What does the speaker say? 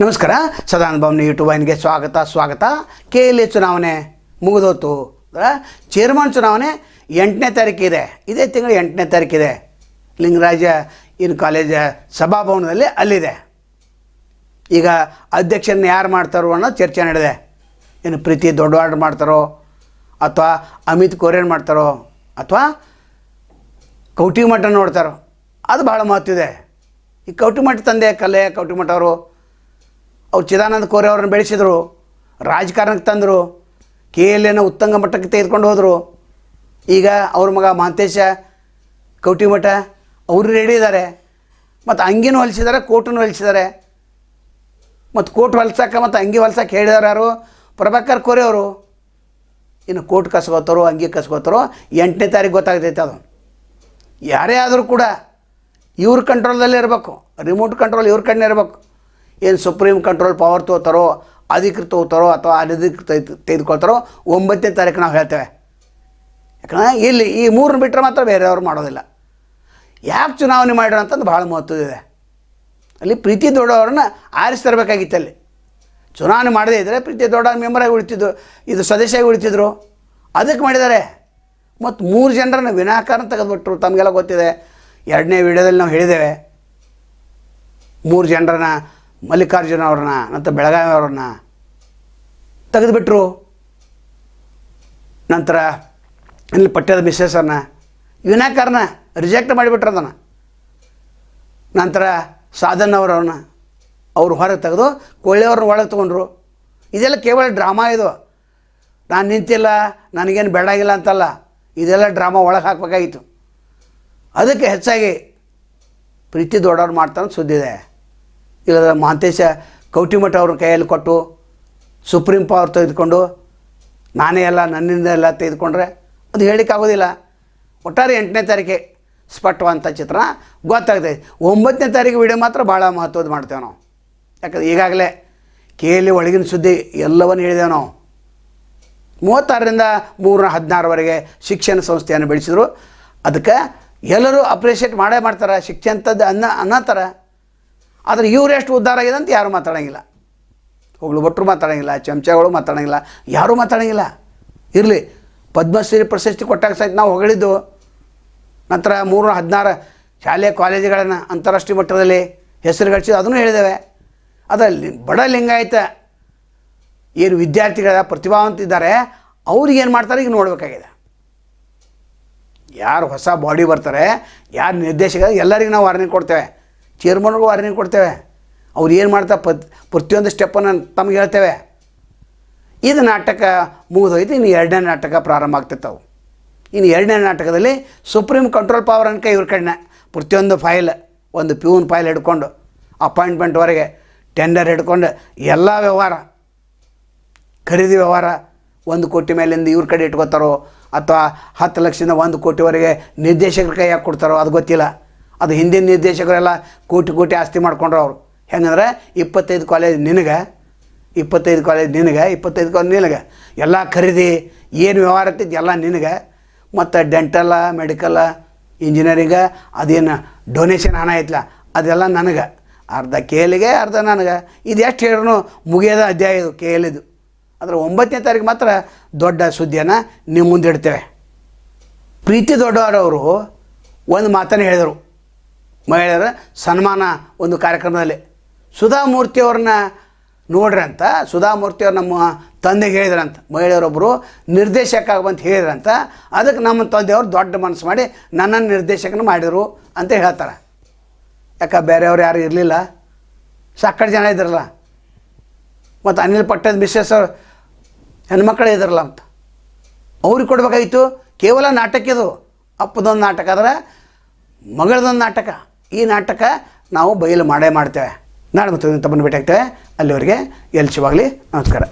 ನಮಸ್ಕಾರ ಸದಾನಂದ ಯೂಟ್ಯೂಬ್ ವಾಹಿನಿಗೆ ಸ್ವಾಗತ ಸ್ವಾಗತ. ಕೆ ಎಲ್ ಎ ಚುನಾವಣೆ ಮುಗಿದೋತು ಚೇರ್ಮನ್ ಚುನಾವಣೆ ಎಂಟನೇ ತಾರೀಕಿದೆ ಇದೇ. ತಿಂಗಳು ಎಂಟನೇ ತಾರೀಕಿದೆ ಲಿಂಗರಾಜ ಇನ್ ಕಾಲೇಜ್ ಸಭಾಭವನದಲ್ಲಿ ಅಲ್ಲಿದೆ. ಈಗ ಅಧ್ಯಕ್ಷರನ್ನ ಯಾರು ಮಾಡ್ತಾರೋ ಅನ್ನೋ ಚರ್ಚೆ ನಡೆದಿದೆ. ಏನು ಪ್ರೀತಿ ದೊಡ್ಡವಾಡ್ ಮಾಡ್ತಾರೋ, ಅಥವಾ ಅಮಿತ್ ಕೋರೇನ್ ಮಾಡ್ತಾರೋ, ಅಥವಾ ಕೌಟಿಮಠ ನೋಡ್ತಾರೋ, ಅದು ಭಾಳ ಮಹತ್ವ ಇದೆ. ಈ ಕೌಟಿಮಠ ತಂದೆ ಕಲೆ ಕೌಟಿಮಠ ಅವರು ಅವ್ರು ಚಿದಾನಂದ ಕೋರೆ ಅವ್ರನ್ನ ಬೆಳೆಸಿದರು, ರಾಜಕಾರಣಕ್ಕೆ ತಂದರು, ಕೆ ಎಲ್ ಎನ ಉತ್ತಂಗ ಮಟ್ಟಕ್ಕೆ ತೆಗೆದುಕೊಂಡು ಹೋದರು. ಈಗ ಅವ್ರ ಮಗ ಮಹಂತೇಶ ಕೌಟಿಮಠ ಅವರು ರೆಡಿ ಇದ್ದಾರೆ ಮತ್ತು ಅಂಗಿನೂ ಹೊಲಿಸಿದ್ದಾರೆ ಕೋಟನ್ನು ಹೊಲಿಸಿದ್ದಾರೆ ಮತ್ತು ಕೋಟ್ ಹೊಲ್ಸಕ್ಕೆ ಮತ್ತು ಅಂಗಿ ಹೊಲ್ಸಕ್ಕೆ ಹೇಳಿದಾರೆ ಯಾರು? ಪ್ರಭಾಕರ್ ಕೋರೆ ಅವರು. ಇನ್ನು ಕೋಟ್ ಕಸ್ಕೋತಾರೋ ಅಂಗಿ ಕಸ್ಕೋತಾರೋ ಎಂಟನೇ ತಾರೀಕು ಗೊತ್ತಾಗ್ತೈತೆ ಅದು. ಯಾರೇ ಆದರೂ ಕೂಡ ಇವ್ರ ಕಂಟ್ರೋಲ್ದಲ್ಲೇ ಇರಬೇಕು. ರಿಮೋಟ್ ಕಂಟ್ರೋಲ್ ಇವ್ರ ಕಣ್ಣೇ ಇರಬೇಕು. ಏನು ಸುಪ್ರೀಂ ಕಂಟ್ರೋಲ್ ಪವರ್ ತೊಗೋತಾರೋ, ಅಧಿಕೃತ ತೊಗೋತಾರೋ ಅಥವಾ ಅನಧಿಕೃತ ತೆಗ್ದು- ತೆಗೆದುಕೊಳ್ತಾರೋ, ಒಂಬತ್ತನೇ ತಾರೀಕು ನಾವು ಹೇಳ್ತೇವೆ. ಯಾಕಂದ್ರೆ ಇಲ್ಲಿ ಈ ಮೂರನ್ನ ಬಿಟ್ಟರೆ ಮಾತ್ರ ಬೇರೆಯವ್ರು ಮಾಡೋದಿಲ್ಲ. ಯಾಕೆ ಚುನಾವಣೆ ಮಾಡೋಣ ಅಂತಂದು ಭಾಳ ಮಹತ್ವದಿದೆ ಅಲ್ಲಿ ಪ್ರೀತಿ ದೊಡ್ಡವ್ರನ್ನ ಆರಿಸಿ ತರಬೇಕಾಗಿತ್ತು ಅಲ್ಲಿ. ಚುನಾವಣೆ ಮಾಡದೇ ಇದ್ದರೆ ಪ್ರೀತಿ ದೊಡ್ಡ ಮೆಂಬರಾಗಿ ಉಳಿತಿದ್ದು, ಇದು ಸದಸ್ಯಾಗಿ ಉಳಿತಿದ್ರು. ಅದಕ್ಕೆ ಮಾಡಿದ್ದಾರೆ. ಮತ್ತು ಮೂರು ಜನರನ್ನ ವಿನಾಕಾರಣ ತೆಗೆದುಬಿಟ್ರು, ತಮಗೆಲ್ಲ ಗೊತ್ತಿದೆ. ಎರಡನೇ ವಿಡಿಯೋದಲ್ಲಿ ನಾವು ಹೇಳಿದ್ದೇವೆ. ಮೂರು ಜನರನ್ನ ಮಲ್ಲಿಕಾರ್ಜುನ ಅವ್ರನ್ನ ನಂತರ ಬೆಳಗಾವಿ ಅವ್ರನ್ನ ತೆಗೆದುಬಿಟ್ರು. ನಂತರ ಇಲ್ಲಿ ಪಠ್ಯದ ಮಿಸ್ಸಸ್ಸನ್ನು ವಿನಾಕಾರಣ ರಿಜೆಕ್ಟ್ ಮಾಡಿಬಿಟ್ರು ಅದನ್ನು ನಂತರ ಸಾಧನ್ ಅವರವ್ರನ್ನ ಅವರು ಹೊರಗೆ ತೆಗೆದು ಕೊಳ್ಳಿಯವ್ರನ್ನ ಒಳಗೆ ತೊಗೊಂಡ್ರು. ಇದೆಲ್ಲ ಕೇವಲ ಡ್ರಾಮಾ ಇದು. ನಾನು ನಿಂತಿಲ್ಲ, ನನಗೇನು ಬೇಡಾಗಿಲ್ಲ ಅಂತಲ್ಲ, ಇದೆಲ್ಲ ಡ್ರಾಮಾ ಒಳಗೆ ಹಾಕಬೇಕಾಗಿತ್ತು. ಅದಕ್ಕೆ ಹೆಚ್ಚಾಗಿ ಪ್ರೀತಿ ದೊಡ್ಡವ್ರು ಮಾಡ್ತಾನೆ ಸುದ್ದಿದೆ. ಈಗ ಮಹಾಂತೇಶ ಕೌಟಿಮಠ ಅವ್ರ ಕೈಯಲ್ಲಿ ಕೊಟ್ಟು ಸುಪ್ರೀಂ ಪವರ್ ತೆಗೆದುಕೊಂಡು ನಾನೇ ಎಲ್ಲ ನನ್ನಿಂದ ಎಲ್ಲ ತೆಗೆದುಕೊಂಡ್ರೆ ಅದು ಹೇಳಿಕ್ಕೆ ಆಗೋದಿಲ್ಲ. ಒಟ್ಟಾರೆ ಎಂಟನೇ ತಾರೀಕೆ ಸ್ಪಷ್ಟವಾದಂಥ ಚಿತ್ರ ಗೊತ್ತಾಗ್ತದೆ. ಒಂಬತ್ತನೇ ತಾರೀಕು ವಿಡಿಯೋ ಮಾತ್ರ ಭಾಳ ಮಹತ್ವದ ಮಾಡ್ತೇವೆ ನಾವು. ಯಾಕಂದ್ರೆ ಈಗಾಗಲೇ ಕೇಳಿ ಒಳಗಿನ ಸುದ್ದಿ ಎಲ್ಲವನ್ನು ಹೇಳಿದೆವು ನಾವು. ಮೂವತ್ತಾರರಿಂದ ಮೂರನ ಹದಿನಾರವರೆಗೆ ಶಿಕ್ಷಣ ಸಂಸ್ಥೆಯನ್ನು ಬೆಳೆಸಿದ್ರು. ಅದಕ್ಕೆ ಎಲ್ಲರೂ ಅಪ್ರಿಷಿಯೇಟ್ ಮಾಡೇ ಮಾಡ್ತಾರೆ. ಶಿಕ್ಷಣದ್ದು ಅನ್ನ ಅನ್ನತ್ತಾರೆ ಆದರೆ ಇವ್ರು ಎಷ್ಟು ಉದ್ಧಾರ ಆಗಿದೆ ಅಂತ ಯಾರೂ ಮಾತಾಡೋಂಗಿಲ್ಲ. ಹೋಗ್ಲು ಭಟ್ರು ಮಾತಾಡೋಂಗಿಲ್ಲ, ಚಮಚಗಳು ಮಾತಾಡೋಂಗಿಲ್ಲ, ಯಾರೂ ಮಾತಾಡೋಂಗಿಲ್ಲ. ಇರಲಿ, ಪದ್ಮಶ್ರೀ ಪ್ರಶಸ್ತಿ ಕೊಟ್ಟಾಗ ಸಹಿತ ನಾವು ಹೊಗಳಿದ್ದು, ನಂತರ ಮೂರು, ಹದಿನಾರು ಶಾಲೆ, ಕಾಲೇಜುಗಳನ್ನು ಅಂತಾರಾಷ್ಟ್ರೀಯ ಮಟ್ಟದಲ್ಲಿ ಹೆಸರು ಗಳಿಸಿದ್ದು ಅದನ್ನು ಹೇಳಿದ್ದೇವೆ. ಅದರಲ್ಲಿ ಬಡ ಲಿಂಗಾಯತ ಏನು ವಿದ್ಯಾರ್ಥಿಗಳ ಪ್ರತಿಭಾವಂತ ಇದ್ದಾರೆ, ಅವ್ರಿಗೆ ಏನು ಮಾಡ್ತಾರೆ ಈಗ ನೋಡಬೇಕಾಗಿದೆ. ಯಾರು ಹೊಸ ಬಾಡಿ ಬರ್ತಾರೆ, ಯಾರು ನಿರ್ದೇಶಕ, ಎಲ್ಲರಿಗೂ ನಾವು ವಾರ್ನಿಂಗ್ ಕೊಡ್ತೇವೆ. ಚೇರ್ಮನ್ಗೂ ವಾರ್ನಿಂಗ್ ಕೊಡ್ತೇವೆ. ಅವ್ರು ಏನು ಮಾಡ್ತಾ ಪತ್ ಪ್ರತಿಯೊಂದು ಸ್ಟೆಪ್ಪನ್ನು ತಮಗೆ ಹೇಳ್ತೇವೆ. ಇದು ನಾಟಕ ಮುಗಿದೋಯ್ತು ಇನ್ನು ಎರಡನೇ ನಾಟಕ ಪ್ರಾರಂಭ ಆಗ್ತಿತ್ತವು ಇನ್ನು ಎರಡನೇ ನಾಟಕದಲ್ಲಿ ಸುಪ್ರೀಂ ಕಂಟ್ರೋಲ್ ಪವರ್ ಅನ್ಕ ಇವ್ರ ಕಡೆನ ಪ್ರತಿಯೊಂದು ಫೈಲ್ ಒಂದು ಪ್ಯೂನ್ ಫೈಲ್ ಹಿಡ್ಕೊಂಡು ಅಪಾಯಿಂಟ್ಮೆಂಟ್ವರೆಗೆ ಟೆಂಡರ್ ಹಿಡ್ಕೊಂಡು, ಎಲ್ಲ ವ್ಯವಹಾರ, ಖರೀದಿ ವ್ಯವಹಾರ ಒಂದು ಕೋಟಿ ಮೇಲಿಂದ ಇವ್ರ ಕಡೆ ಇಟ್ಕೋತಾರೋ, ಅಥವಾ ಹತ್ತು ಲಕ್ಷದಿಂದ ಒಂದು ಕೋಟಿವರೆಗೆ ನಿರ್ದೇಶಕರ ಯಾಕೆ ಕೊಡ್ತಾರೋ, ಅದು ಗೊತ್ತಿಲ್ಲ. ಅದು ಹಿಂದಿನ ನಿರ್ದೇಶಕರೆಲ್ಲ ಕೋಟಿ ಕೋಟಿ ಆಸ್ತಿ ಮಾಡ್ಕೊಂಡ್ರು ಅವರು. ಹೆಂಗಂದ್ರೆ ಇಪ್ಪತ್ತೈದು ಕಾಲೇಜ್ ನಿನಗೆ, ಇಪ್ಪತ್ತೈದು ಕಾಲೇಜ್ ನಿನಗೆ, ಇಪ್ಪತ್ತೈದು ಕಾಲೇಜ್ ನಿನಗೆ. ಎಲ್ಲ ಖರೀದಿ, ಏನು ವ್ಯವಹಾರ ಇರ್ತಿದ್ದು ಎಲ್ಲ ನಿನಗೆ. ಮತ್ತು ಡೆಂಟಲ್ಲ ಮೆಡಿಕಲ್ಲ ಇಂಜಿನಿಯರಿಂಗ ಅದೇನು ಡೊನೇಷನ್ ಹಣ ಐತ್ಲ, ಅದೆಲ್ಲ ನನಗೆ. ಅರ್ಧ ಕೆ ಅರ್ಧ ನನಗೆ. ಇದು ಎಷ್ಟು ಹೇಳಿದ್ರು ಮುಗಿಯೋದ ಅಧ್ಯಾಯ ಇದು ಕೆ ಎಲ್ ಇದು ಆದರೆ ಒಂಬತ್ತನೇ ತಾರೀಕು ಮಾತ್ರ ದೊಡ್ಡ ಸುದ್ದಿಯನ್ನು ನಿಮ್ಮ ಮುಂದೆ ಇಡ್ತೇವೆ. ಪ್ರೀತಿ ದೊಡ್ಡವರವರು ಒಂದು ಮಾತನ್ನು ಹೇಳಿದರು. ಮಹಿಳೆಯರ ಸನ್ಮಾನ ಒಂದು ಕಾರ್ಯಕ್ರಮದಲ್ಲಿ. ಸುಧಾಮೂರ್ತಿಯವ್ರನ್ನ ನೋಡ್ರಿ ಅಂತ ಸುಧಾಮೂರ್ತಿಯವ್ರು ನಮ್ಮ ತಂದೆಗೆ ಹೇಳಿದ್ರಂತ. ಮಹಿಳೆಯರೊಬ್ಬರು ನಿರ್ದೇಶಕ ಆಗಬಂತ ಹೇಳಿದ್ರಂತ. ಅದಕ್ಕೆ ನಮ್ಮ ತಂದೆಯವರು ದೊಡ್ಡ ಮನಸ್ಸು ಮಾಡಿ ನನ್ನನ್ನು ನಿರ್ದೇಶಕನ ಮಾಡಿದರು ಅಂತ ಹೇಳ್ತಾರೆ. ಯಾಕೆ, ಬೇರೆಯವ್ರು ಯಾರು ಇರಲಿಲ್ಲ? ಸಾಕಷ್ಟು ಜನ ಇದ್ರಲ್ಲ. ಮತ್ತು ಅನಿಲ್ ಪಟ್ಟದ ಮಿಸ್ಸಸ್ ಹೆಣ್ಮಕ್ಳು ಇದ್ರಲ್ಲ ಅಂತ. ಅವ್ರಿಗೆ ಕೊಡಬೇಕಾಗಿತ್ತು. ಕೇವಲ ನಾಟಕ ಇದು ಅಪ್ಪದೊಂದು ನಾಟಕ ಆದರೆ ಮಗಳದೊಂದು ನಾಟಕ. ಈ ನಾಟಕ ನಾವು ಬಯಲು ಮಾಡೇ ಮಾಡ್ತೇವೆ. ನಾಳೆ ಮತ್ತೊಂದು ತಮ್ಮನ್ನು ಭೇಟಿ ಆಗ್ತೇವೆ ಅಲ್ಲಿವರೆಗೆ ಎಲ್ಲಿ ನಮಸ್ಕಾರ.